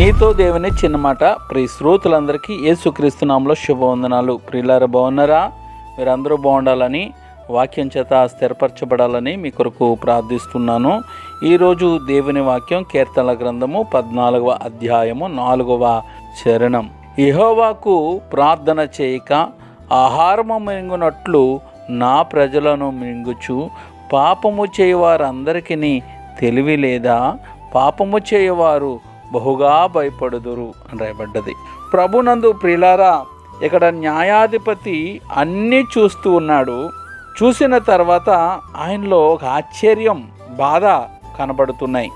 నీతో దేవుని చిన్న మాట. ప్రియ శ్రోతులందరికీ ఏసుక్రీస్తునామంలో శుభవందనాలు. ప్రియులార బాగున్నారా? మీరందరూ బాగుండాలని వాక్యం చేత స్థిరపరచబడాలని మీ కొరకు ప్రార్థిస్తున్నాను. ఈరోజు దేవుని వాక్యం కీర్తనల గ్రంథము పద్నాలుగవ అధ్యాయము నాలుగవ చరణం. ఇహోవాకు ప్రార్థన చేయక ఆహారము మింగునట్లు నా ప్రజలను మింగుచు. పాపము చేయవారందరికీ తెలివి లేదా? పాపము చేయవారు బహుగా భయపడుదురు అని రాయబడ్డది. ప్రభునందు ప్రిలారా ఇక్కడ న్యాయాధిపతి అన్నీ చూస్తూ ఉన్నాడు. చూసిన తర్వాత ఆయనలో ఒక ఆశ్చర్యం బాధ కనబడుతున్నాయి.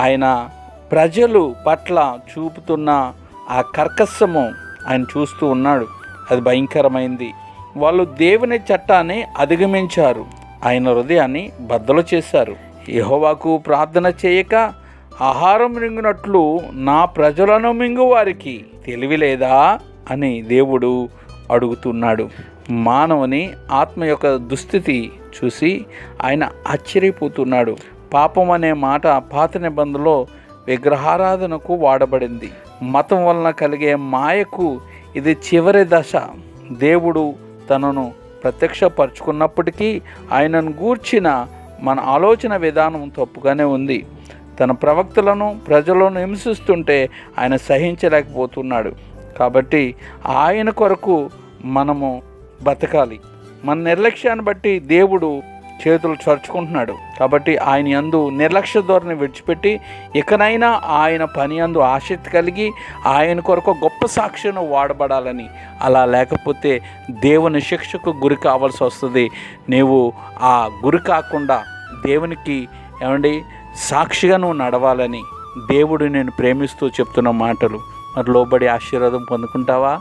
ఆయన ప్రజలు పట్ల చూపుతున్న ఆ కర్కశము ఆయన చూస్తూ ఉన్నాడు. అది భయంకరమైంది. వాళ్ళు దేవుని చట్టాన్ని అధిగమించారు. ఆయన హృదయాన్ని బద్దలు చేశారు. యహోవాకు ప్రార్థన చేయక ఆహారం మింగినట్లు నా ప్రజలను మింగు వారికి తెలివి లేదా అని దేవుడు అడుగుతున్నాడు. మానవుని ఆత్మ యొక్క దుస్థితి చూసి ఆయన ఆశ్చర్యపోతున్నాడు. పాపం అనే మాట పాత నిబంధనలో విగ్రహారాధనకు వాడబడింది. మతం వలన కలిగే మాయకు ఇది చివరి దశ. దేవుడు తనను ప్రత్యక్షపరుచుకున్నప్పటికీ ఆయనను గూర్చిన మన ఆలోచన విధానం తప్పుగానే ఉంది. తన ప్రవక్తలను ప్రజలను హింసిస్తుంటే ఆయన సహించలేకపోతున్నాడు. కాబట్టి ఆయన కొరకు మనము బతకాలి. మన నిర్లక్ష్యాన్ని బట్టి దేవుడు చేతులు చరుచుకుంటున్నాడు. కాబట్టి ఆయన యందు నిర్లక్ష్య ధోరణి విడిచిపెట్టి ఇకనైనా ఆయన పని యందు ఆసక్తి కలిగి ఆయన కొరకు గొప్ప సాక్ష్యం వాడబడాలని అలా లేకపోతే దేవుని శిక్షకు గురి కావాల్సి వస్తుంది. నీవు ఆ గురి కాకుండా దేవునికి ఏమండి? సాక్షిగా నువ్వు నడవాలని దేవుడు నేను ప్రేమిస్తూ చెప్తున్న మాటలు. మరి లోబడి ఆశీర్వాదం పొందుకుంటావా?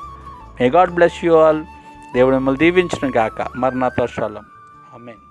May God bless you all దేవుడు మిమ్మల్ని దీవించిన గాక. మరి నా శలం ఆమెన్